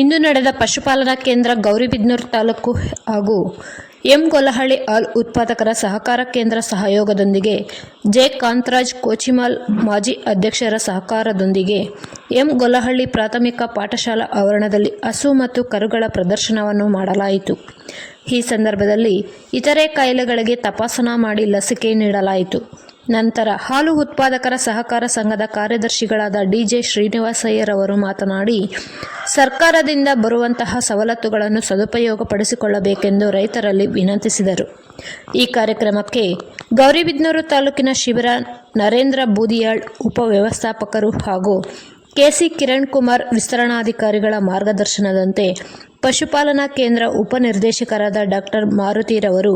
ಇಂದು ನಡೆದ ಪಶುಪಾಲನಾ ಕೇಂದ್ರ ಗೌರಿಬಿದನೂರು ತಾಲೂಕು ಹಾಗೂ ಎಂ ಗೊಲಹಳ್ಳಿ ಆಲ್ ಉತ್ಪಾದಕರ ಸಹಕಾರ ಕೇಂದ್ರ ಸಹಯೋಗದೊಂದಿಗೆ ಜೆ ಕಾಂತರಾಜ್ ಕೋಚಿಮಾಲ್ ಮಾಜಿ ಅಧ್ಯಕ್ಷರ ಸಹಕಾರದೊಂದಿಗೆ ಎಂ ಗೊಲಹಳ್ಳಿ ಪ್ರಾಥಮಿಕ ಪಾಠಶಾಲಾ ಆವರಣದಲ್ಲಿ ಹಸು ಮತ್ತು ಕರುಗಳ ಪ್ರದರ್ಶನವನ್ನು ಮಾಡಲಾಯಿತು. ಈ ಸಂದರ್ಭದಲ್ಲಿ ಇತರೆ ಕಾಯಿಲೆಗಳಿಗೆ ತಪಾಸಣಾ ಮಾಡಿ ಲಸಿಕೆ ನೀಡಲಾಯಿತು. ನಂತರ ಹಾಲು ಉತ್ಪಾದಕರ ಸಹಕಾರ ಸಂಘದ ಕಾರ್ಯದರ್ಶಿಗಳಾದ ಡಿಜೆ ಶ್ರೀನಿವಾಸಯ್ಯರವರು ಮಾತನಾಡಿ, ಸರ್ಕಾರದಿಂದ ಬರುವಂತಹ ಸವಲತ್ತುಗಳನ್ನು ಸದುಪಯೋಗಪಡಿಸಿಕೊಳ್ಳಬೇಕೆಂದು ರೈತರಲ್ಲಿ ವಿನಂತಿಸಿದರು. ಈ ಕಾರ್ಯಕ್ರಮಕ್ಕೆ ಗೌರಿಬಿದನೂರು ತಾಲೂಕಿನ ಶಿಬಿರ ನರೇಂದ್ರ ಬೂದಿಯಾಳ್ ಉಪವ್ಯವಸ್ಥಾಪಕರು ಹಾಗೂ ಕೆಸಿ ಕಿರಣ್ ಕುಮಾರ್ ವಿಸ್ತರಣಾಧಿಕಾರಿಗಳ ಮಾರ್ಗದರ್ಶನದಂತೆ ಪಶುಪಾಲನಾ ಕೇಂದ್ರ ಉಪನಿರ್ದೇಶಕರಾದ ಡಾಕ್ಟರ್ ಮಾರುತಿರವರು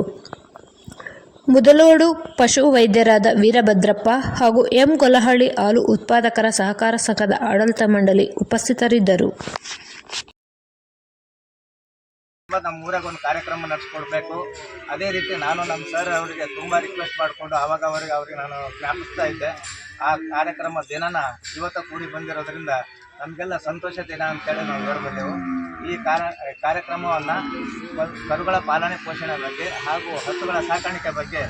ಮುದಲೋಡು ಪಶು ವೈದ್ಯರಾದ ವೀರಭದ್ರಪ್ಪ ಹಾಗೂ ಎಂ ಕೊಲಹಳ್ಳಿ ಹಾಲು ಉತ್ಪಾದಕರ ಸಹಕಾರ ಸಂಘದ ಆಡಳಿತ ಮಂಡಳಿ ಉಪಸ್ಥಿತರಿದ್ದರು. ನಮ್ಮ ಊರಾಗ ಕಾರ್ಯಕ್ರಮ ನಡೆಸ್ಕೊಡ್ಬೇಕು. ಅದೇ ರೀತಿ ನಾನು ನಮ್ಮ ಸರ್ ಅವರಿಗೆ ತುಂಬ ರಿಕ್ವೆಸ್ಟ್ ಮಾಡಿಕೊಂಡು ಆವಾಗ ಅವರಿಗೆ ಅವ್ರಿಗೆ ನಾನು ಜ್ಞಾಪಿಸ್ತಾ ಇದ್ದೆ. ಆ ಕಾರ್ಯಕ್ರಮ ದಿನನ ಇವತ್ತು ಕೂಡಿ ಬಂದಿರೋದ್ರಿಂದ ನಮಗೆಲ್ಲ ಸಂತೋಷ ದಿನ ಅಂತೇಳಿ ನಾವು ಹೇಳ್ಬಲ್ಲೆವು ಈ ಕಾರ ಕಾರ್ಯಕ್ರಮವನ್ನು ಕರುಗಳ ಪಾಲನೆ ಪೋಷಣೆ ಬಗ್ಗೆ ಹಾಗೂ ಹಸುಗಳ ಸಾಕಾಣಿಕೆ ಬಗ್ಗೆ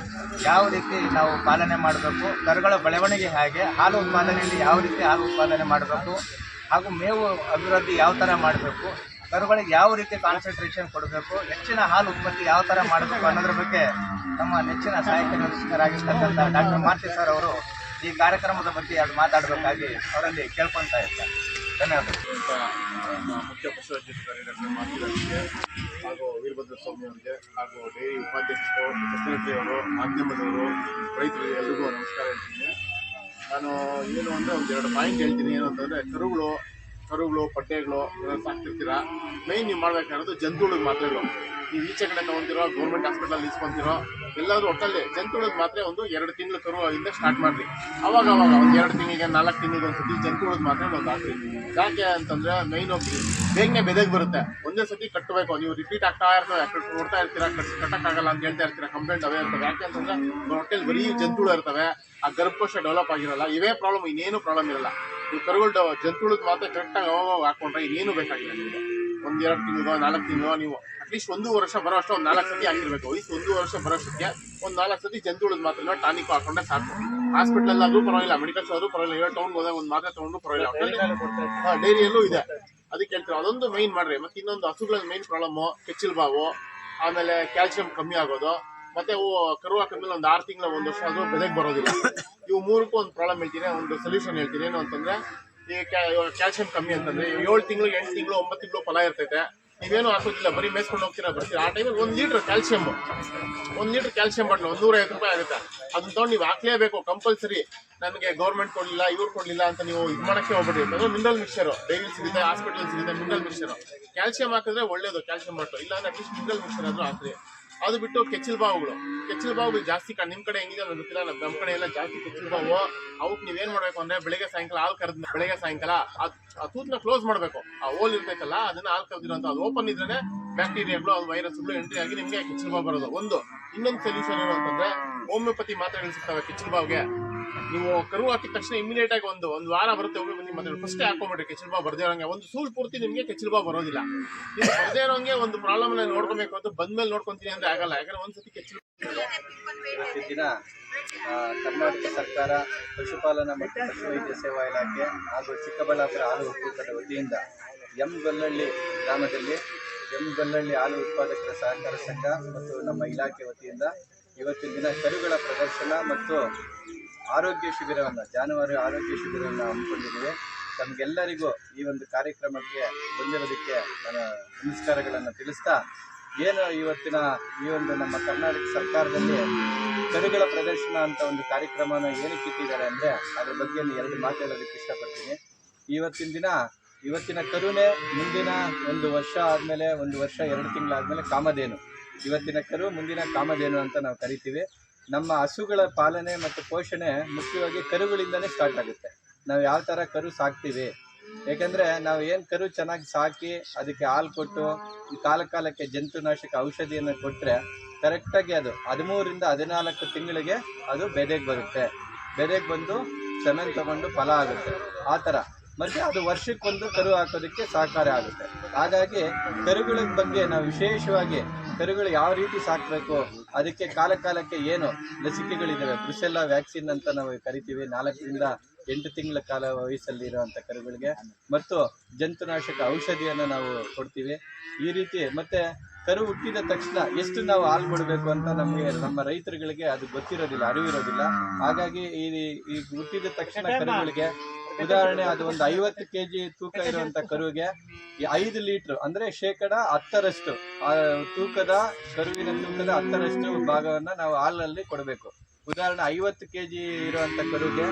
ಯಾವ ರೀತಿ ನಾವು ಪಾಲನೆ ಮಾಡಬೇಕು, ಕರುಗಳ ಬೆಳವಣಿಗೆ ಹೇಗೆ, ಹಾಲು ಉತ್ಪಾದನೆಯಲ್ಲಿ ಯಾವ ರೀತಿ ಹಾಲು ಉತ್ಪಾದನೆ ಮಾಡಬೇಕು, ಹಾಗೂ ಮೇವು ಅಭಿವೃದ್ಧಿ ಯಾವ ಥರ ಮಾಡಬೇಕು, ಕರುಗಳಿಗೆ ಯಾವ ರೀತಿ ಕಾನ್ಸಂಟ್ರೇಷನ್ ಕೊಡಬೇಕು, ಹೆಚ್ಚಿನ ಹಾಲು ಉತ್ಪತ್ತಿ ಯಾವ ಥರ ಮಾಡಬೇಕು ಅನ್ನೋದ್ರ ಬಗ್ಗೆ ನಮ್ಮ ನೆಚ್ಚಿನ ಸಹಾಯಕ ನಿರ್ದೇಶಕರಾಗಿರ್ತಕ್ಕಂಥ ಡಾಕ್ಟರ್ ಮಾರ್ತಿ ಸರ್ ಅವರು ಈ ಕಾರ್ಯಕ್ರಮದ ಬಗ್ಗೆ ಎರಡು ಮಾತಾಡಬೇಕಾಗಿ ಅವರಲ್ಲಿ ಕೇಳ್ಕೊಳ್ತಾ ಇದ್ದಾರೆ. ಧನ್ಯವಾದಗಳು. ಅಂತ, ನಮ್ಮ ಮುಖ್ಯ ಪಶು ಅಧ್ಯಕ್ಷರಾಗಿ ಡಾಕ್ಟರ್ ಮಾತಿದಾರಿಗೆ ಹಾಗೂ ವೀರಭದ್ರ ಸ್ವಾಮಿ ಅವರಿಗೆ ಹಾಗೂ ಡೈರಿ ಉಪಾಧ್ಯಕ್ಷರು ಸೆಕ್ರೆಟರಿ ಅವರು ಮಾಧ್ಯಮದವರು, ರೈತರು ಎಲ್ರಿಗೂ ನಮಸ್ಕಾರ ಹೇಳ್ತೀನಿ. ನಾನು ಏನು ಅಂದರೆ ಒಂದು ಎರಡು ಪಾಯಿಂಟ್ ಹೇಳ್ತೀನಿ. ಏನು ಅಂತಂದರೆ ಕರುಗಳು ಕರುಗಳು, ಪಡ್ಡೆಗಳು ಸಾಕ್ತಿರ್ತೀರಾ? ಮೈನ್ ನೀವು ಮಾಡಬೇಕಾಗಿರೋದು ಜಂತುಗಳಿಗೆ ಮಾತ್ರೆಗಳು ನೀವು ಈಚೆ ಕಡೆ ತೊಗೊಂತಿರೋ ಗೌರ್ಮೆಂಟ್ ಹಾಸ್ಪಿಟಲ್ ಇಸ್ಕೊಂತಿರೋ ಎಲ್ಲಾದರೂ ಒಟ್ಟಲ್ಲಿ ಜಂತುಳಿಗೆ ಮಾತ್ರ ಒಂದು ಎರಡು ತಿಂಗಳು ಕರು ಇಂದ ಸ್ಟಾರ್ಟ್ ಮಾಡಿರಿ. ಅವಾಗ ಅವಾಗ ಒಂದು ಎರಡು ತಿಂಗಳಿಗೆ ನಾಲ್ಕು ತಿಂಗಳಿಗೆ ಒಂದು ಸತಿ ಜಂತುಳಿಗೆ ಮಾತ್ರ ಒಂದು ಹಾಕ್ರಿ ಯಾಕೆ ಅಂತಂದ್ರೆ ಮೈನ್ ಹೋಗಿ ಬೇಗನೆ ಬೆದಗೆ ಬರುತ್ತೆ. ಒಂದೇ ಸತಿ ಕಟ್ಟಬೇಕು ನೀವು ರಿಪೀಟ್ ಆಗ್ತಾ ಇರ್ತವೆ ಯಾಕೆ ನೋಡ್ತಾ ಇರ್ತೀರಾ, ಕಟ್ ಕಟ್ಟಕ್ಕಾಗಲ್ಲ ಅಂತ ಹೇಳ್ತಾ ಇರ್ತೀರಾ ಕಂಪ್ಲೇಂಟ್ ಅವೇ ಇರ್ತವೆ. ಯಾಕೆ ಅಂತಂದ್ರೆ ಹೊಟ್ಟೆಲಿ ಬರೀ ಜಂತುಳು ಇರ್ತವೆ, ಆ ಗರ್ಭಕೋಶ ಡೆವಲಪ್ ಆಗಿರಲ್ಲ. ಇವೇ ಪ್ರಾಬ್ಲಮ್ ಇನ್ನೇನು ಪ್ರಾಬ್ಲಮ್ ಇರಲ್ಲ. ನೀವು ಕರುಗಳು ಜಂತುಳದ ಮಾತ್ರ ಕರೆಕ್ಟಾಗಿ ಅವಾಗ ಹಾಕೊಂಡ್ರೆ ಇನ್ನೇನು ಬೇಕಾಗಿಲ್ಲ ನಿಮಗೆ. ಒಂದು ಎರಡು ತಿಂಗಳು ನಾಲ್ಕು ತಿಂಗಳು ನೀವು ಅಟ್ಲೀಸ್ಟ್ ಒಂದು ವರ್ಷ ಬರೋ ಅಷ್ಟು ಒಂದು ನಾಲ್ಕು ಸತಿ ಆಗಿರ್ಬೇಕು ಈ ಒಂದು ವರ್ಷ ಬರೋಷ್ಟಕ್ಕೆ ಒಂದು ನಾಲ್ಕು ಸತಿ ಜಂತುಳದ ಮಾತ್ರ ಟಾನಿಕ್ ಹಾಕೊಂಡೆ ಸಾಕು. ಹಾಸ್ಪಿಟಲ್ ಆದ್ರೂ ಪರವಾಗಿಲ್ಲ ಮೆಡಿಕಲ್ ಆದ್ರೂ ಪರವಾಗಿಲ್ಲ ಇವಾಗ ಟೌನ್ ಹೋದಾಗ ಒಂದು ಮಾತ್ರ ತಗೊಂಡು ಪರವಾಗಿಲ್ಲ. ಡೈರಿಯಲ್ಲೂ ಇದೆ. ಅದಕ್ಕೆ ಹೇಳ್ತೀವಿ ಅದೊಂದು ಮೈನ್ ಮಾಡ್ರಿ. ಮತ್ತೆ ಇನ್ನೊಂದು ಹಸುಗಳಲ್ಲಿ ಮೈನ್ ಪ್ರಾಬ್ಲಮ್ಮು ಕೆಚ್ಚಿಲ್ ಬಾವು ಆಮೇಲೆ ಕ್ಯಾಲ್ಸಿಯಂ ಕಮ್ಮಿ ಆಗೋದು. ಮತ್ತೆ ಅವು ಕರು ಹಾಕಿದ್ಮೇಲೆ ಒಂದು ಆರು ತಿಂಗಳ ಒಂದು ವರ್ಷ ಆದ್ರೂ ಬೆಲೆಗೆ ಬರೋದಿಲ್ಲ. ಇವು ಮೂರಕ್ಕೂ ಒಂದು ಪ್ರಾಬ್ಲಮ್ ಹೇಳ್ತೀನಿ ಒಂದು ಸೊಲ್ಯೂಷನ್ ಹೇಳ್ತೀನಿ. ಏನು ಅಂತಂದ್ರೆ ಈ ಕ್ಯಾಲ್ಸಿಯಂ ಕಮ್ಮಿ ಅಂತಂದ್ರೆ ಏಳು ತಿಂಗಳು, ಎಂಟು ತಿಂಗಳು, ಒಂಬತ್ತು ತಿಂಗಳು ಫಲ ಇರ್ತೈತೆ. ನೀವೇನು ಹಾಕೋದಿಲ್ಲ, ಬರೀ ಮೇಸ್ಕೊಂಡು ಹೋಗ್ತೀರಾ ಬರ್ತೀರಾ? ಆ ಟೈಮಲ್ಲಿ ಒಂದು ಲೀಟ್ರ್ ಕ್ಯಾಲ್ಸಿಯಂ ಒಂದು ಲೀಟ್ರ್ ಕ್ಯಾಲ್ಸಿಯಂ ಬಾಟ್ಲು ಒಂದು ನೂರ ಐವತ್ತು ರೂಪಾಯಿ ಆಗುತ್ತೆ. ಅದನ್ನ ತೊಗೊಂಡು ನೀವು ಹಾಕ್ಲೇಬೇಕು ಕಂಪಲ್ಸರಿ ನನಗೆ ಗೌರ್ಮೆಂಟ್ ಕೊಡಲಿಲ್ಲ, ಇವ್ರು ಕೊಡಲಿಲ್ಲ ಅಂತ ನೀವು ಇದು ಮಾಡೋಕ್ಕೆ ಹೋಗ್ಬಿಟ್ಟಿ ಅದು ಮಿನರಲ್ ಮಿಕ್ಸರು ಡೈರಿ ಸಿಗುತ್ತೆ ಹಾಸ್ಪಿಟಲ್ ಸಿಗುತ್ತೆ ಮಿನರಲ್ ಮಿಕ್ಸರು ಕ್ಯಾಲ್ಸಿಯಂ ಹಾಕಿದ್ರೆ ಒಳ್ಳೇದು ಕ್ಯಾಲ್ಸಿಯಂ ಬಾಟ್ಲು ಇಲ್ಲ ಅಂದ್ರೆ ಅಟ್ಲೀಸ್ಟ್ ಮಿನರಲ್ ಮಿಕ್ಸರ್ ಆದರೂ ಹಾಕ್ರಿ. ಅದು ಬಿಟ್ಟು ಕೆಚ್ಚಲ್ ಬಾವುಗಳು. ಕೆಚ್ಚಲ್ ಬಾವುಗಳು ಜಾಸ್ತಿ ನಿಮ್ ಕಡೆ ಹೆಂಗಿದೆ ಗೊತ್ತಿಲ್ಲ ನಮ್ಮ ಕಡೆ ಎಲ್ಲ ಜಾಸ್ತಿ ಕೆಚ್ಚಲ್ ಬಾವು. ಅವಕ್ಕೆ ನೀವೇನ್ ಮಾಡ್ಬೇಕು ಅಂದ್ರೆ ಬೆಳಿಗ್ಗೆ ಸಾಯಂಕಾಲ ಹಾಲು ಕರೆದ ಬೆಳಿಗ್ಗೆ ಸಾಯಂಕಾಲ ಆ- ಆ ತೂತ್ನ ಕ್ಲೋಸ್ ಮಾಡ್ಬೇಕು. ಆ ಹೋಲ್ ಇರ್ಬೇಕಲ್ಲ ಅದನ್ನ ಹಾಲು ಕರೆದಿರೋ ಅದು ಓಪನ್ ಇದ್ರೆ ಬ್ಯಾಕ್ಟೀರಿಯಾಗಳು, ಅದು ವೈರಸ್ಗಳು ಎಂಟ್ರಿ ಆಗಿ ನಿಮ್ಗೆ ಕೆಚ್ಚಲ್ ಬಾವು ಬರೋದು. ಒಂದು, ಇನ್ನೊಂದು ಸೊಲ್ಯೂಷನ್ ಏನು ಅಂತಂದ್ರೆ ಹೋಮಿಯೋಪತಿ ಮಾತ್ರೆಗಳು ಸಿಗ್ತವೆ ಕೆಚ್ಚಲ್ ಬಾವ್ಗೆ. ನೀವು ಕರು ಹಾಕಿದ ತಕ್ಷಣ ಇಮಿಡಿಯೇಟ್ ಆಗಿ ಒಂದು ಒಂದು ವಾರ ಬರುತ್ತೆ ಹೋಮಿಯೋಪತಿ ಮಾತ್ರೆ ಫಸ್ಟೇ ಹಾಕೊಂಡ್ಬಿಟ್ರೆ ಕೆಚ್ಚಲ್ ಬಾ ಬರ್ದೇ ಇರೋಂಗೆ. ಒಂದು ಸೂಲ್ ಪೂರ್ತಿ ನಿಮಗೆ ಕೆಚ್ಚಲ್ ಬಾ ಬರೋದಿಲ್ಲ. ನೀವು ಬರ್ದೇ ಇರೋಂಗೆ ಒಂದು ಪ್ರಾಬ್ಲಮ್ ನೋಡ್ಕೊಬೇಕು ಅಂತ ಬಂದ್ಮೇಲೆ ನೋಡ್ಕೊಂತೀನಿ ಅಂದ್ರೆ ಆಗಲ್ಲ. ಯಾಕಂದ್ರೆ ಒಂದ್ಸತಿ ಕೆಚ್ಚಲು ದಿನ ಕರ್ನಾಟಕ ಸರ್ಕಾರ ಪಶುಪಾಲನಾ ಮತ್ತು ಪಶುವೈದ್ಯ ಸೇವಾ ಇಲಾಖೆ ಹಾಗೂ ಚಿಕ್ಕಬಳ್ಳಾಪುರ ಹಾಲು ಒಕ್ಕೂಟದ ವತಿಯಿಂದ ಎಂ ಗೊಲ್ಲಹಳ್ಳಿ ಗ್ರಾಮದಲ್ಲಿ ಎಂ ಗೊಲ್ಲಹಳ್ಳಿ ಹಾಲು ಉತ್ಪಾದಕರ ಸಹಕಾರ ಸಂಘ ಮತ್ತು ನಮ್ಮ ಇಲಾಖೆ ವತಿಯಿಂದ ಇವತ್ತಿನ ದಿನ ಕರುಗಳ ಪ್ರದರ್ಶನ ಮತ್ತು ಆರೋಗ್ಯ ಶಿಬಿರವನ್ನು, ಜಾನುವಾರು ಆರೋಗ್ಯ ಶಿಬಿರವನ್ನು ಹಮ್ಮಿಕೊಂಡಿದ್ದೇವೆ. ತಮಗೆಲ್ಲರಿಗೂ ಈ ಒಂದು ಕಾರ್ಯಕ್ರಮಕ್ಕೆ ಬಂದಿರೋದಕ್ಕೆ ನಾನು ನಮಸ್ಕಾರಗಳನ್ನು ತಿಳಿಸ್ತಾ, ಏನು ಇವತ್ತಿನ ಈ ಒಂದು ನಮ್ಮ ಕರ್ನಾಟಕ ಸರ್ಕಾರದಲ್ಲಿ ಕರುಗಳ ಪ್ರದರ್ಶನ ಅಂತ ಒಂದು ಕಾರ್ಯಕ್ರಮನ ಏನಕ್ಕೆ ಇಟ್ಟಿದ್ದಾರೆ ಅಂದರೆ, ಅದ್ರ ಬಗ್ಗೆ ಎರಡು ಮಾತು ಹೇಳೋದಕ್ಕೆ ಇಷ್ಟಪಡ್ತೀನಿ. ಇವತ್ತಿನ ದಿನ, ಇವತ್ತಿನ ಕರುನೇ ಮುಂದಿನ ಒಂದು ವರ್ಷ ಆದಮೇಲೆ, ಒಂದು ವರ್ಷ ಎರಡು ತಿಂಗಳಾದಮೇಲೆ ಕಾಮಧೇನು. ಇವತ್ತಿನ ಕರು ಮುಂದಿನ ಕಾಮಧೇನು ಅಂತ ನಾವು ಕರಿತೀವಿ. ನಮ್ಮ ಹಸುಗಳ ಪಾಲನೆ ಮತ್ತು ಪೋಷಣೆ ಮುಖ್ಯವಾಗಿ ಕರುಗಳಿಂದನೇ ಸ್ಟಾರ್ಟ್ ಆಗುತ್ತೆ. ನಾವು ಯಾವ ಥರ ಕರು ಸಾಕ್ತೀವಿ? ಏಕೆಂದರೆ ನಾವು ಏನು ಕರು ಚೆನ್ನಾಗಿ ಸಾಕಿ ಅದಕ್ಕೆ ಹಾಲು ಕೊಟ್ಟು ಕಾಲ ಕಾಲಕ್ಕೆ ಜಂತುನಾಶಕ ಔಷಧಿಯನ್ನು ಕೊಟ್ಟರೆ ಕರೆಕ್ಟಾಗಿ ಅದು ಹದಿಮೂರಿಂದ ಹದಿನಾಲ್ಕು ತಿಂಗಳಿಗೆ ಅದು ಬೆದೆಗೆ ಬರುತ್ತೆ. ಬೆದೆಗೆ ಬಂದು ಸೆಮೆನ್ ತಗೊಂಡು ಫಲ ಆಗುತ್ತೆ. ಆ ಥರ ಮತ್ತು ಅದು ವರ್ಷಕ್ಕೊಂದು ಕರು ಹಾಕೋದಕ್ಕೆ ಸಹಕಾರಿ ಆಗುತ್ತೆ. ಹಾಗಾಗಿ ಕರುಗಳ ಬಗ್ಗೆ ನಾವು ವಿಶೇಷವಾಗಿ ಕರುಗಳು ಯಾವ ರೀತಿ ಸಾಕಬೇಕು? ಅದಕ್ಕೆ ಕಾಲ ಕಾಲಕ್ಕೆ ಏನು ಲಸಿಕೆಗಳಿದ್ದಾವೆ ಬ್ರುಸೆಲ್ಲಾ ವ್ಯಾಕ್ಸಿನ್ ಅಂತ ನಾವು ಕರಿತೀವಿ. ನಾಲ್ಕರಿಂದ ಎಂಟು ತಿಂಗಳ ಕಾಲ ವಯಸ್ಸಲ್ಲಿ ಇರುವಂತ ಕರುಗಳಿಗೆ. ಮತ್ತು ಜಂತುನಾಶಕ ಔಷಧಿಯನ್ನು ನಾವು ಕೊಡ್ತೀವಿ. ಈ ರೀತಿ ಮತ್ತೆ ಕರು ಹುಟ್ಟಿದ ತಕ್ಷಣ ಎಷ್ಟು ನಾವು ಹಾಲು ಕೊಡಬೇಕು ಅಂತ ನಮಗೆ ನಮ್ಮ ರೈತರುಗಳಿಗೆ ಅದು ಗೊತ್ತಿರೋದಿಲ್ಲ ಅರಿವಿರೋದಿಲ್ಲ. ಹಾಗಾಗಿ ಈ ಈ ಹುಟ್ಟಿದ ತಕ್ಷಣ ಕರುಗಳಿಗೆ ಉದಾಹರಣೆ, ಅದು ಒಂದು ಐವತ್ತು ಕೆಜಿ ತೂಕ ಇರುವಂತ ಕರುವಿಗೆ ಐದು ಲೀಟರ್, ಅಂದ್ರೆ ಶೇಕಡ ಹತ್ತರಷ್ಟು ತೂಕದ ಕರುವಿನ ತೂಕದ ಹತ್ತರಷ್ಟು ಭಾಗವನ್ನ ನಾವು ಹಾಲಲ್ಲಿ ಕೊಡಬೇಕು. ಉದಾಹರಣೆ, ಐವತ್ತು ಕೆಜಿ ಇರುವಂತ ಕರುವಿಗೆ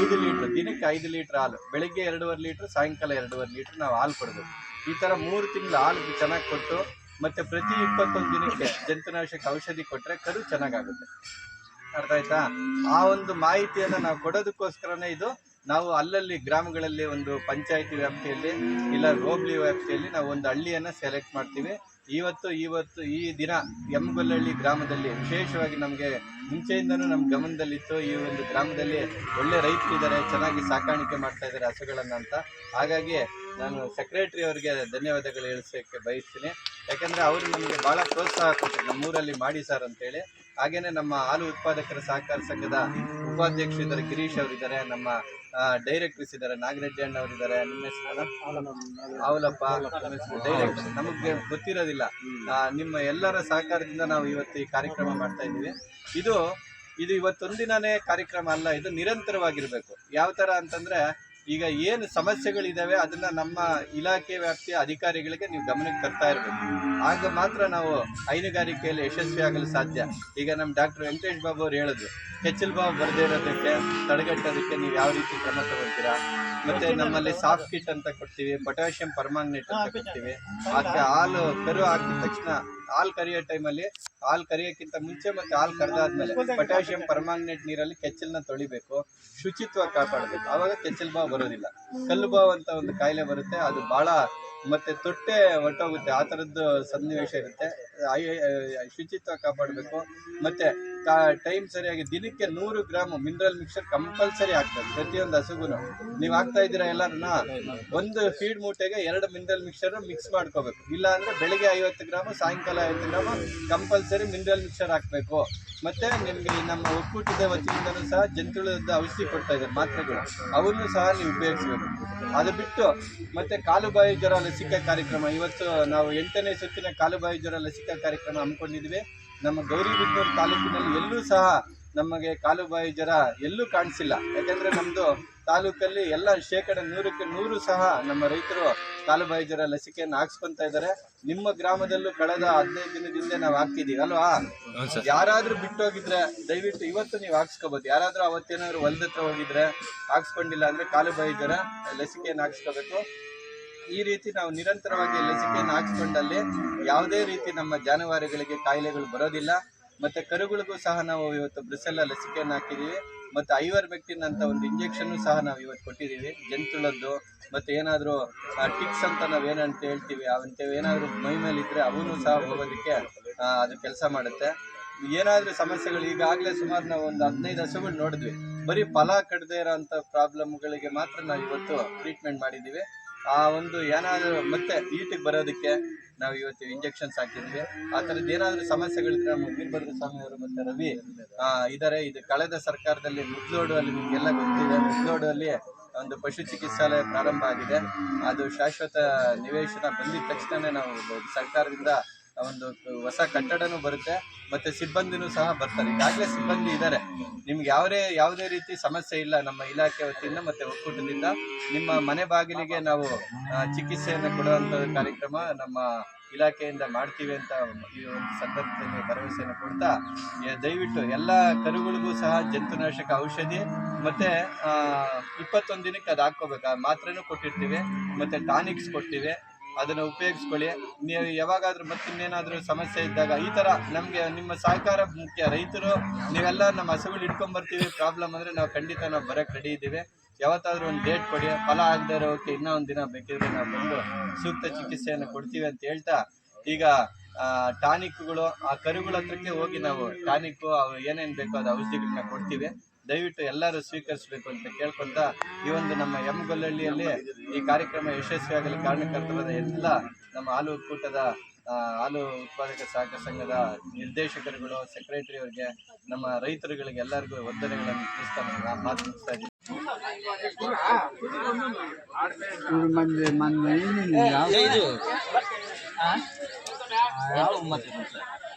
ಐದು ಲೀಟರ್, ದಿನಕ್ಕೆ ಐದು ಲೀಟರ್ ಹಾಲು, ಬೆಳಿಗ್ಗೆ ಎರಡೂವರೆ ಲೀಟರ್, ಸಾಯಂಕಾಲ ಎರಡೂವರೆ ಲೀಟರ್ ನಾವು ಹಾಲು ಕೊಡಬೇಕು. ಈ ತರ ಮೂರು ತಿಂಗಳು ಹಾಲು ಚೆನ್ನಾಗಿ ಕೊಟ್ಟು, ಮತ್ತೆ ಪ್ರತಿ ಇಪ್ಪತ್ತೊಂದು ದಿನಕ್ಕೆ ಜಂತುನಾಶಕ ಔಷಧಿ ಕೊಟ್ರೆ ಕರು ಚೆನ್ನಾಗಾಗುತ್ತೆ. ಅರ್ಥ ಆಯ್ತಾ? ಆ ಒಂದು ಮಾಹಿತಿಯನ್ನ ನಾವು ಕೊಡೋದಕ್ಕೋಸ್ಕರನೇ ಇದು ನಾವು ಅಲ್ಲಲ್ಲಿ ಗ್ರಾಮಗಳಲ್ಲಿ ಒಂದು ಪಂಚಾಯಿತಿ ವ್ಯಾಪ್ತಿಯಲ್ಲಿ ಇಲ್ಲ ಹೋಬ್ಳಿ ವ್ಯಾಪ್ತಿಯಲ್ಲಿ ನಾವು ಒಂದು ಹಳ್ಳಿಯನ್ನ ಸೆಲೆಕ್ಟ್ ಮಾಡ್ತೀವಿ. ಇವತ್ತು ಇವತ್ತು, ಈ ದಿನ ಎಮ್ಗೊಲ್ಲಹಳ್ಳಿ ಗ್ರಾಮದಲ್ಲಿ ವಿಶೇಷವಾಗಿ ನಮಗೆ ಮುಂಚೆಯಿಂದನೂ ನಮ್ಮ ಗಮನದಲ್ಲಿತ್ತು. ಈ ಒಂದು ಗ್ರಾಮದಲ್ಲಿ ಒಳ್ಳೆ ರೈತರಿದ್ದಾರೆ ಚೆನ್ನಾಗಿ ಸಾಕಾಣಿಕೆ ಮಾಡ್ತಾ ಇದ್ದಾರೆ ಹಸುಗಳನ್ನು ಅಂತ. ಹಾಗಾಗಿ ನಾನು ಸೆಕ್ರೆಟರಿ ಅವರಿಗೆ ಧನ್ಯವಾದಗಳು ಹೇಳಿಸೋಕ್ಕೆ ಬಯಸ್ತೀನಿ. ಯಾಕಂದರೆ ಅವರು ನಮಗೆ ಭಾಳ ಪ್ರೋತ್ಸಾಹ ಕೊಟ್ಟರು ನಮ್ಮೂರಲ್ಲಿ ಮಾಡಿ ಸರ್ ಅಂತೇಳಿ. ಹಾಗೇನೆ ನಮ್ಮ ಹಾಲು ಉತ್ಪಾದಕರ ಸಹಕಾರ ಸಂಘದ ಉಪಾಧ್ಯಕ್ಷರು ಇದ್ದಾರೆ ಗಿರೀಶ್ ಅವರಿದ್ದಾರೆ ನಮ್ಮ ಡೈರೆಕ್ಟರ್ಸ್ ಇದ್ದಾರೆ ನಾಗರೆಡ್ಡಿ ಅಣ್ಣ ಅವರಿದ್ದಾರೆ ನಿಮ್ಮ ಅವಲಪ್ಪ ಡೈರೆಕ್ಟರ್ ನಮಗೆ ಗೊತ್ತಿರೋದಿಲ್ಲ. ನಿಮ್ಮ ಎಲ್ಲರ ಸಹಕಾರದಿಂದ ನಾವು ಇವತ್ತು ಈ ಕಾರ್ಯಕ್ರಮ ಮಾಡ್ತಾ ಇದ್ದೀವಿ. ಇದು ಇದು ಇವತ್ತೊಂದಿನೇ ಕಾರ್ಯಕ್ರಮ ಅಲ್ಲ ಇದು ನಿರಂತರವಾಗಿರ್ಬೇಕು. ಯಾವ ತರ ಅಂತಂದ್ರೆ ಈಗ ಏನು ಸಮಸ್ಯೆಗಳಿದ್ದಾವೆ ಅದನ್ನ ನಮ್ಮ ಇಲಾಖೆ ವ್ಯಾಪ್ತಿಯ ಅಧಿಕಾರಿಗಳಿಗೆ ನೀವು ಗಮನಕ್ಕೆ ತರ್ತಾ ಇರಬೇಕು. ಆಗ ಮಾತ್ರ ನಾವು ಹೈನುಗಾರಿಕೆಯಲ್ಲಿ ಯಶಸ್ವಿ ಆಗಲು ಸಾಧ್ಯ. ಈಗ ನಮ್ಮ ಡಾಕ್ಟರ್ ವೆಂಕಟೇಶ್ ಬಾಬು ಅವ್ರು ಹೇಳಿದ್ರು ಕೆಚ್ಚಲ್ ಬಾಬು ಬರದೇ ಇರೋದಕ್ಕೆ ತಡೆಗಟ್ಟೋದಕ್ಕೆ ನೀವು ಯಾವ ರೀತಿ ಕ್ರಮ ತಗೊಳ್ತೀರಾ? ಮತ್ತೆ ನಮ್ಮಲ್ಲಿ ಸಾಫ್ಟ್ ಕಿಟ್ ಅಂತ ಕೊಡ್ತೀವಿ ಪೊಟ್ಯಾಷಿಯಂ ಪರ್ಮಾಂಗನೇಟ್ ಅಂತ ಕೊಡ್ತೀವಿ. ಅದಕ್ಕೆ ಹಾಲು ಕರು ಹಾಕಿದ ತಕ್ಷಣ ಹಾಲು ಕರಿಯೋ ಟೈಮಲ್ಲಿ ಹಾಲು ಕರಿಯೋಕ್ಕಿಂತ ಮುಂಚೆ ಮತ್ತೆ ಹಾಲು ಕರೆದಾದ್ಮೇಲೆ ಪೊಟ್ಯಾಷಿಯಂ ಪರ್ಮಾಂಗನೇಟ್ ನೀರಲ್ಲಿ ಕೆಚ್ಚಲನ್ನ ತೊಳಿಬೇಕು ಶುಚಿತ್ವ ಕಾಪಾಡಬೇಕು. ಆವಾಗ ಕೆಚ್ಚಲ್ ಬಾವು ಬರೋದಿಲ್ಲ. ಕಲ್ಲು ಬಾವು ಅಂತ ಒಂದು ಕಾಯಿಲೆ ಬರುತ್ತೆ, ಅದು ಬಹಳ ಮತ್ತೆ ತೊಟ್ಟೆ ಹೊಟ್ಟೋಗುತ್ತೆ ಆ ಥರದ್ದು ಸನ್ನಿವೇಶ ಇರುತ್ತೆ. ಶುಚಿತ್ವ ಕಾಪಾಡಬೇಕು. ಮತ್ತೆ ಟೈಮ್ ಸರಿಯಾಗಿ ದಿನಕ್ಕೆ ನೂರು ಗ್ರಾಮ್ ಮಿನರಲ್ ಮಿಕ್ಸರ್ ಕಂಪಲ್ಸರಿ ಹಾಕ್ಬೇಕು, ಪ್ರತಿಯೊಂದು ಹಸುಗುನು. ನೀವು ಹಾಕ್ತಾ ಇದ್ದೀರಾ ಎಲ್ಲರನ್ನ? ಒಂದು ಫೀಡ್ ಮೂಟೆಗೆ ಎರಡು ಮಿನರಲ್ ಮಿಕ್ಸರ್ ಮಿಕ್ಸ್ ಮಾಡ್ಕೋಬೇಕು. ಇಲ್ಲ ಅಂದ್ರೆ ಬೆಳಿಗ್ಗೆ ಐವತ್ತು ಗ್ರಾಮ್, ಸಾಯಂಕಾಲ ಐವತ್ತು ಗ್ರಾಮ್ ಕಂಪಲ್ಸರಿ ಮಿನರಲ್ ಮಿಕ್ಸರ್ ಹಾಕ್ಬೇಕು. ಮತ್ತೆ ನಿಮ್ಗೆ ನಮ್ಮ ಒಕ್ಕೂಟದ ವತಿಯಿಂದನೂ ಸಹ ಜಂತುಳದ ಔಷಧಿ ಕೊಡ್ತಾ ಇದ್ದಾರೆ ಮಾತ್ರೆಗಳು. ಅವನ್ನು ಸಹ ನೀವು ಉಪಯೋಗಿಸಬೇಕು. ಅದು ಬಿಟ್ಟು ಮತ್ತೆ ಕಾಲುಬಾಯಿ ಜ್ವರ ಲಸಿಕಾ ಕಾರ್ಯಕ್ರಮ. ಇವತ್ತು ನಾವು ಎಂಟನೇ ಸುತ್ತಿನ ಕಾಲುಬಾಯಿ ಜ್ವರ ಲಸಿಕಾ ಕಾರ್ಯಕ್ರಮ ಹಮ್ಮಿಕೊಂಡಿದ್ವಿ ನಮ್ಮ ಗೌರಿಬಿದನೂರು ತಾಲೂಕಿನಲ್ಲಿ ಎಲ್ಲೂ ಸಹ ನಮಗೆ ಕಾಲುಬಾಯಿ ಜ್ವರ ಎಲ್ಲೂ ಕಾಣಿಸಿಲ್ಲ. ಯಾಕಂದ್ರೆ ನಮ್ದು ತಾಲೂಕಲ್ಲಿ ಎಲ್ಲ ಶೇಕಡ ನೂರಕ್ಕೆ ನೂರು ಸಹ ನಮ್ಮ ರೈತರು ಕಾಲುಬಾಯಿ ಜ್ವರ ಲಸಿಕೆಯನ್ನು ಹಾಕ್ಸ್ಕೊಂತ ಇದ್ದಾರೆ. ನಿಮ್ಮ ಗ್ರಾಮದಲ್ಲೂ ಕಳೆದ ಹದಿನೈದು ದಿನದಿಂದ ನಾವು ಹಾಕ್ತಿದ್ದೀವಿ ಅಲ್ವಾ? ಯಾರಾದ್ರೂ ಬಿಟ್ಟೋಗಿದ್ರೆ ದಯವಿಟ್ಟು ಇವತ್ತು ನೀವು ಹಾಕ್ಸ್ಕೋಬಹುದು ಯಾರಾದರೂ ಅವತ್ತೇನಾದ್ರು ಹೊಲ್ದ ಹತ್ರ ಹೋಗಿದ್ರೆ ಹಾಕ್ಸ್ಕೊಂಡಿಲ್ಲ ಅಂದ್ರೆ ಕಾಲುಬಾಯಿ ಜ್ವರ ಲಸಿಕೆಯನ್ನು ಹಾಕ್ಸ್ಕೋಬೇಕು. ಈ ರೀತಿ ನಾವು ನಿರಂತರವಾಗಿ ಲಸಿಕೆಯನ್ನು ಹಾಕಿಕೊಂಡಲ್ಲಿ ಯಾವುದೇ ರೀತಿ ನಮ್ಮ ಜಾನುವಾರುಗಳಿಗೆ ಕಾಯಿಲೆಗಳು ಬರೋದಿಲ್ಲ. ಮತ್ತು ಕರುಗಳಿಗೂ ಸಹ ನಾವು ಇವತ್ತು ಬ್ರಿಸೆಲ್ಲ ಲಸಿಕೆಯನ್ನು ಹಾಕಿದ್ದೀವಿ. ಮತ್ತು ಐವರ್ ಬೆಕ್ಟಿನ್ ಅಂತ ಒಂದು ಇಂಜೆಕ್ಷನ್ನು ಸಹ ನಾವು ಇವತ್ತು ಕೊಟ್ಟಿದ್ದೀವಿ. ಜಂತುಳದ್ದು, ಮತ್ತು ಏನಾದರೂ ಟಿಕ್ಸ್ ಅಂತ ನಾವು ಏನಂತ ಹೇಳ್ತೀವಿ ಅವಂತೆ ಏನಾದರೂ ಮೈ ಮೇಲೆ ಇದ್ದರೆ ಅವನು ಸಹ ಹೋಗೋದಕ್ಕೆ ಅದು ಕೆಲಸ ಮಾಡುತ್ತೆ. ಏನಾದರೂ ಸಮಸ್ಯೆಗಳು, ಈಗಾಗಲೇ ಸುಮಾರು ನಾವು ಒಂದು ಹದಿನೈದು ಹಸುಗಳು ನೋಡಿದ್ವಿ. ಬರೀ ಫಲ ಕಡದೇ ಇರೋಂಥ ಪ್ರಾಬ್ಲಮ್ಗಳಿಗೆ ಮಾತ್ರ ನಾವು ಇವತ್ತು ಟ್ರೀಟ್ಮೆಂಟ್ ಮಾಡಿದ್ದೀವಿ. ಆ ಒಂದು ಏನಾದರೂ ಮತ್ತೆ ಈಟಿಗೆ ಬರೋದಕ್ಕೆ ನಾವು ಇವತ್ತು ಇಂಜೆಕ್ಷನ್ಸ್ ಹಾಕಿದ್ವಿ. ಆ ಥರದ್ದು ಏನಾದರೂ ಸಮಸ್ಯೆಗಳಿದ್ರೆ ನಮ್ಮ ವೀರಭದ್ರ ಸ್ವಾಮಿ ಅವರು ಮತ್ತೆ ರವಿ ಇದ್ದಾರೆ ಇದು ಕಳೆದ ಸರ್ಕಾರದಲ್ಲಿ ಮುದ್ಲೋಡು ಅಲ್ಲಿ ನಿಮಗೆಲ್ಲ ಗೊತ್ತಿದೆ. ಮುದ್ಲೋಡು ಅಲ್ಲಿ ಒಂದು ಪಶು ಚಿಕಿತ್ಸಾಲಯ ಪ್ರಾರಂಭ ಆಗಿದೆ. ಅದು ಶಾಶ್ವತ ನಿವೇಶನ ಬಂದಿದ ತಕ್ಷಣ ನಾವು ಸರ್ಕಾರದಿಂದ ಒಂದು ಹೊಸ ಕಟ್ಟಡನೂ ಬರುತ್ತೆ, ಮತ್ತೆ ಸಿಬ್ಬಂದಿನೂ ಸಹ ಬರ್ತಾರೆ. ಈಗಾಗಲೇ ಸಿಬ್ಬಂದಿ ಇದ್ದಾರೆ. ನಿಮ್ಗೆ ಯಾವುದೇ ಯಾವುದೇ ರೀತಿ ಸಮಸ್ಯೆ ಇಲ್ಲ ನಮ್ಮ ಇಲಾಖೆ ವತಿಯಿಂದ ಮತ್ತೆ ಒಕ್ಕೂಟದಿಂದ. ನಿಮ್ಮ ಮನೆ ಬಾಗಿಲಿಗೆ ನಾವು ಚಿಕಿತ್ಸೆಯನ್ನು ಕೊಡುವಂಥ ಕಾರ್ಯಕ್ರಮ ನಮ್ಮ ಇಲಾಖೆಯಿಂದ ಮಾಡ್ತೀವಿ ಅಂತ ಈ ಒಂದು ಸಂದರ್ಭದಲ್ಲಿ ಭರವಸೆಯನ್ನು ಕೊಡ್ತಾ ದಯವಿಟ್ಟು ಎಲ್ಲ ಕರುಗಳಿಗೂ ಸಹ ಜಂತುನಾಶಕ ಔಷಧಿ, ಮತ್ತೆ ಇಪ್ಪತ್ತೊಂದು ದಿನಕ್ಕೆ ಅದು ಹಾಕ್ಕೋಬೇಕು. ಆ ಮಾತ್ರೆನೂ ಕೊಟ್ಟಿರ್ತೀವಿ, ಮತ್ತೆ ಟಾನಿಕ್ಸ್ ಕೊಡ್ತೀವಿ. ಅದನ್ನು ಉಪಯೋಗಿಸ್ಕೊಳ್ಳಿ. ನೀವು ಯಾವಾಗಾದ್ರೂ ಮತ್ತಿನ್ನೇನಾದ್ರೂ ಸಮಸ್ಯೆ ಇದ್ದಾಗ ಈ ತರ ನಮಗೆ, ನಿಮ್ಮ ಸಹಕಾರ ಮುಖ್ಯ. ರೈತರು, ನೀವೆಲ್ಲ ನಮ್ಮ ಹಸುಗಳು ಇಟ್ಕೊಂಡ್ ಬರ್ತೀವಿ ಪ್ರಾಬ್ಲಮ್ ಅಂದರೆ ನಾವು ಖಂಡಿತ ನಾವು ಬರಕ್ ರೆಡಿ ಇದ್ದೀವಿ. ಯಾವತ್ತಾದರೂ ಒಂದು ಡೇಟ್ ಕೊಡಿ. ಫಲ ಆಗದೆ ಇರೋಕೆ ಇನ್ನೂ ಒಂದು ದಿನ ಬೇಕಿದ್ರೆ ನಾವು ಬಂದು ಸೂಕ್ತ ಚಿಕಿತ್ಸೆಯನ್ನು ಕೊಡ್ತೀವಿ ಅಂತ ಹೇಳ್ತಾ, ಈಗ ಟಾನಿಕ್ಗಳು, ಆ ಕರುಗಳ ಹತ್ರಕ್ಕೆ ಹೋಗಿ ನಾವು ಟಾನಿಕ್ಕು ಅವು ಏನೇನು ಬೇಕೋ ಅದು ಔಷಧಿಗಳನ್ನ ಕೊಡ್ತೀವಿ. ದಯವಿಟ್ಟು ಎಲ್ಲರೂ ಸ್ವೀಕರಿಸಬೇಕು ಅಂತ ಕೇಳ್ಕೊಳ್ತಾ ಈ ಒಂದು ನಮ್ಮ ಎಂ ಗೊಲ್ಲಹಳ್ಳಿಯಲ್ಲಿ ಈ ಕಾರ್ಯಕ್ರಮ ಯಶಸ್ವಿಯಾಗಲು ಕಾರಣಕರ್ತರಾದ ಎಲ್ಲ ನಮ್ಮ ಹಾಲು ಒಕ್ಕೂಟದ ಹಾಲು ಉತ್ಪಾದಕ ಸಹಕಾರ ಸಂಘದ ನಿರ್ದೇಶಕರುಗಳು ಸೆಕ್ರೆಟರಿ ಅವರಿಗೆ, ನಮ್ಮ ರೈತರುಗಳಿಗೆ ಎಲ್ಲರಿಗೂ ವಂದನೆಗಳನ್ನು ತಿಳಿಸ್ತಾ ಮಾತು ಮುಗಿಸ್ತಾ ಇದ್ದೀನಿ.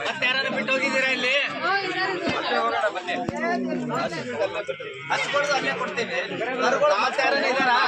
ಮತ್ತೆ ಯಾರು ಬಿಟ್ಟು ಹೋಗಿದ್ದೀರಾ ಇಲ್ಲಿ ಹಚ್ಕೊಡ್ದು ಕೊಡ್ತೀವಿ ಮತ್ತೆ ಯಾರು ಇದಾರಾ